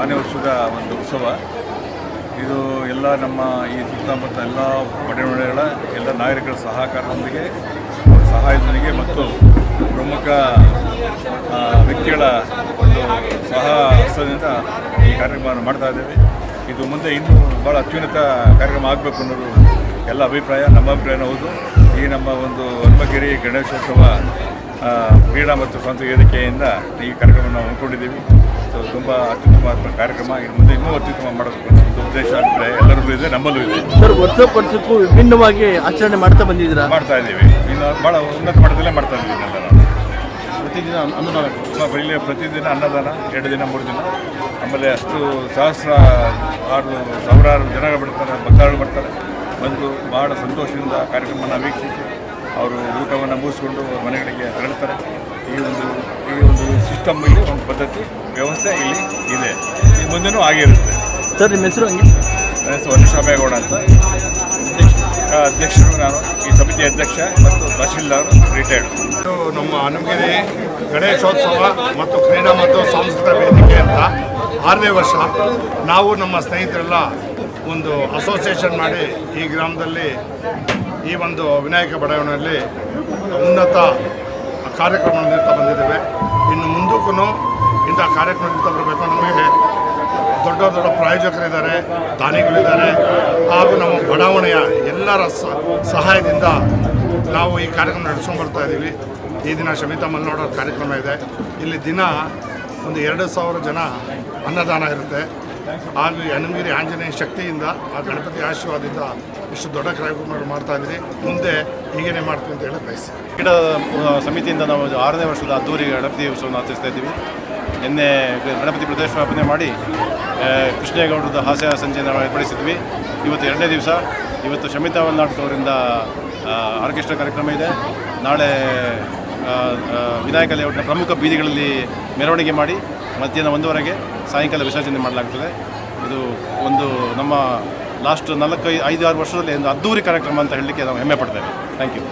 ಆನೆ ವರ್ಷದ ಒಂದು ಉತ್ಸವ. ಇದು ಎಲ್ಲ ನಮ್ಮ ಈ ಸುತ್ತಮುತ್ತ ಎಲ್ಲ ಬಡಾವಣೆಗಳ ಎಲ್ಲ ನಾಗರಿಕರ ಸಹಕಾರದೊಂದಿಗೆ ಸಹಾಯದೊಂದಿಗೆ ಮತ್ತು ಪ್ರಮುಖ ವ್ಯಕ್ತಿಗಳ ಒಂದು ಸಹ ಹಸ್ತದಿಂದ ಈ ಕಾರ್ಯಕ್ರಮವನ್ನು ಮಾಡ್ತಾ ಇದ್ದೇವೆ. ಇದು ಮುಂದೆ ಇನ್ನೂ ಭಾಳ ಅತ್ಯುನ್ನತ ಕಾರ್ಯಕ್ರಮ ಆಗಬೇಕು ಅನ್ನೋದು ಎಲ್ಲ ಅಭಿಪ್ರಾಯ, ನಮ್ಮ ಅಭಿಪ್ರಾಯನೂ ಹೌದು. ಈ ನಮ್ಮ ಒಂದು ಹನುಮಗಿರಿ ಗಣೇಶೋತ್ಸವ ಕ್ರೀಡಾ ಮತ್ತು ಸ್ವಂತ ವೇದಿಕೆಯಿಂದ ಈ ಕಾರ್ಯಕ್ರಮವನ್ನು ಹಮ್ಮಿಕೊಂಡಿದ್ದೀವಿ. ಸೊ ತುಂಬ ಅತ್ಯುತ್ತಮ ಕಾರ್ಯಕ್ರಮ. ಇನ್ನು ಮುಂದೆ ಇನ್ನೂ ಅತ್ಯುತ್ತಮ ಮಾಡಬೇಕು ಅನ್ನೋ ಒಂದು ಉದ್ದೇಶ ಅಂದರೆ ಎಲ್ಲರಿಗೂ ಇದೆ ನಮ್ಮಲ್ಲೂ ಇದೆ. ಸರ್ ವರ್ಷ ವರ್ಷಕ್ಕೂ ವಿಭಿನ್ನವಾಗಿ ಆಚರಣೆ ಮಾಡ್ತಾ ಬಂದಿದ್ದೀರಾ? ಮಾಡ್ತಾ ಇದ್ದೀವಿ. ಇನ್ನು ಭಾಳ ಉನ್ನತ ಮಟ್ಟದಲ್ಲೇ ಮಾಡ್ತಾ ಇದ್ದೀವಿ ಎಲ್ಲ ನಾವು. ಪ್ರತಿದಿನ ಅನ್ನದಾನ ಇಲ್ಲಿ ಪ್ರತಿದಿನ ಅನ್ನದಾನ ಎರಡು ದಿನ ಮೂರು ದಿನ. ಆಮೇಲೆ ಅಷ್ಟು ಸಹಸ್ರ ಆರು ಸಾವಿರಾರು ಜನಗಳು ಬರ್ತಾರೆ ಭಕ್ತಾದಿಗಳು ಬರ್ತಾರೆ. ಬಂದು ಭಾಳ ಸಂತೋಷದಿಂದ ಕಾರ್ಯಕ್ರಮನ ವೀಕ್ಷಿಸಿ. ಅವರು ಊಟವನ್ನು ಮುಗಿಸ್ಕೊಂಡು ಮನೆಗಳಿಗೆ ತೆರಳುತ್ತಾರೆ ಈ ಒಂದು ಈ ಒಂದು ಸಿಸ್ಟಮ್ ಇಲ್ಲಿ ಒಂದು ಪದ್ಧತಿ ವ್ಯವಸ್ಥೆ ಇಲ್ಲಿ ಇದೆ. ಈ ಮುಂದೆನೂ ಆಗಿರುತ್ತೆ ಸರ್ ನಿಮ್ಮ ಹೆಸರು ಹಂಗೆ? ನನ್ನ ಹೆಸರು ಅಂತ. ಅಧ್ಯಕ್ಷರು ನಾನು ಈ ಸಮಿತಿ ಅಧ್ಯಕ್ಷ ಮತ್ತು ತಹಶೀಲ್ದಾರ್ ರಿಟೈರ್ಡ್ ಇದು ನಮ್ಮ ಹನುಮಗಿರಿ ಗಣೇಶೋತ್ಸವ ಮತ್ತು ಕ್ರೀಡಾ ಮತ್ತು ಸಾಂಸ್ಕೃತಿಕ ವೇದಿಕೆ ಅಂತ ಆರನೇ ವರ್ಷ ನಾವು ನಮ್ಮ ಸ್ನೇಹಿತರೆಲ್ಲ ಒಂದು ಅಸೋಸಿಯೇಷನ್ ಮಾಡಿ ಈ ಗ್ರಾಮದಲ್ಲಿ ಈ ಒಂದು ವಿನಾಯಕ ಬಡಾವಣೆಯಲ್ಲಿ ಉನ್ನತ ಕಾರ್ಯಕ್ರಮ ನೀಡ್ತಾ ಬಂದಿದ್ದೇವೆ. ಇನ್ನು ಮುಂದಕ್ಕೂ ಇಂಥ ಕಾರ್ಯಕ್ರಮ ನೀಡ್ತಾ ಬರಬೇಕು. ನಮಗೆ ದೊಡ್ಡ ದೊಡ್ಡ ಪ್ರಾಯೋಜಕರಿದ್ದಾರೆ, ದಾನಿಗಳಿದ್ದಾರೆ. ಹಾಗೂ ನಮ್ಮ ಬಡಾವಣೆಯ ಎಲ್ಲರ ಸಹಾಯದಿಂದ ನಾವು ಈ ಕಾರ್ಯಕ್ರಮ ನಡೆಸ್ಕೊಂಡು ಬರ್ತಾ ಇದ್ದೀವಿ. ಈ ದಿನ ಶಮಿತಾ ಮಲ್ನಾಡೋರ ಕಾರ್ಯಕ್ರಮ ಇದೆ. ಇಲ್ಲಿ ದಿನ ಒಂದು ಎರಡು ಸಾವಿರ ಜನ ಅನ್ನದಾನ ಇರುತ್ತೆ. ಹಾಗೂ ಹನುಮಗಿರಿ ಆಂಜನೇಯ ಶಕ್ತಿಯಿಂದ ಆ ಗಣಪತಿ ಆಶೀರ್ವಾದದಿಂದ ಇಷ್ಟು ದೊಡ್ಡ ಕಾರ್ಯಕ್ರಮಗಳು ಮಾಡ್ತಾ ಇದ್ದೀವಿ ಮುಂದೆ ಹೀಗೇನೆ ಮಾಡ್ತೀವಿ ಅಂತ ಹೇಳಿ ಬಯಸಿ. ಆ, ಸಮಿತಿಯಿಂದ ನಾವು ಆರನೇ ವರ್ಷದ ಅದ್ದೂರಿ ಗಣಪತಿ ಉತ್ಸವವನ್ನು ಆಚರಿಸ್ತಾ ಇದ್ದೀವಿ. ನಿನ್ನೆ ಗಣಪತಿ ಪ್ರದರ್ಶನಾಪನೆ ಮಾಡಿ ಕೃಷ್ಣೇಗೌಡರದ ಹಾಸ್ಯ ಸಂಜೆ ನಾವು ಏರ್ಪಡಿಸಿದ್ವಿ. ಇವತ್ತು ಎರಡನೇ ದಿವಸ. ಇವತ್ತು ಶಮಿತಾ ಅವರಿಂದ ಆರ್ಕೆಸ್ಟ್ರಾ ಕಾರ್ಯಕ್ರಮ ಇದೆ. ನಾಳೆ ವಿನಾಯಕ ಲೇಔಟ್ನ ಪ್ರಮುಖ ಬೀದಿಗಳಲ್ಲಿ ಮೆರವಣಿಗೆ ಮಾಡಿ ಮಧ್ಯಾಹ್ನ ಒಂದುವರೆಗೆ ಸಾಯಂಕಾಲ ವಿಸರ್ಜನೆ ಮಾಡಲಾಗ್ತದೆ. ಇದು ಒಂದು ನಮ್ಮ ಲಾಸ್ಟ್ ನಾಲ್ಕೈದು ಐದು, ಆರು ವರ್ಷದಲ್ಲಿ ಒಂದು ಅದ್ದೂರಿ ಕಾರ್ಯಕ್ರಮ ಅಂತ ಹೇಳಲಿಕ್ಕೆ ನಾವು ಹೆಮ್ಮೆ ಪಡ್ತೇವೆ. Thank you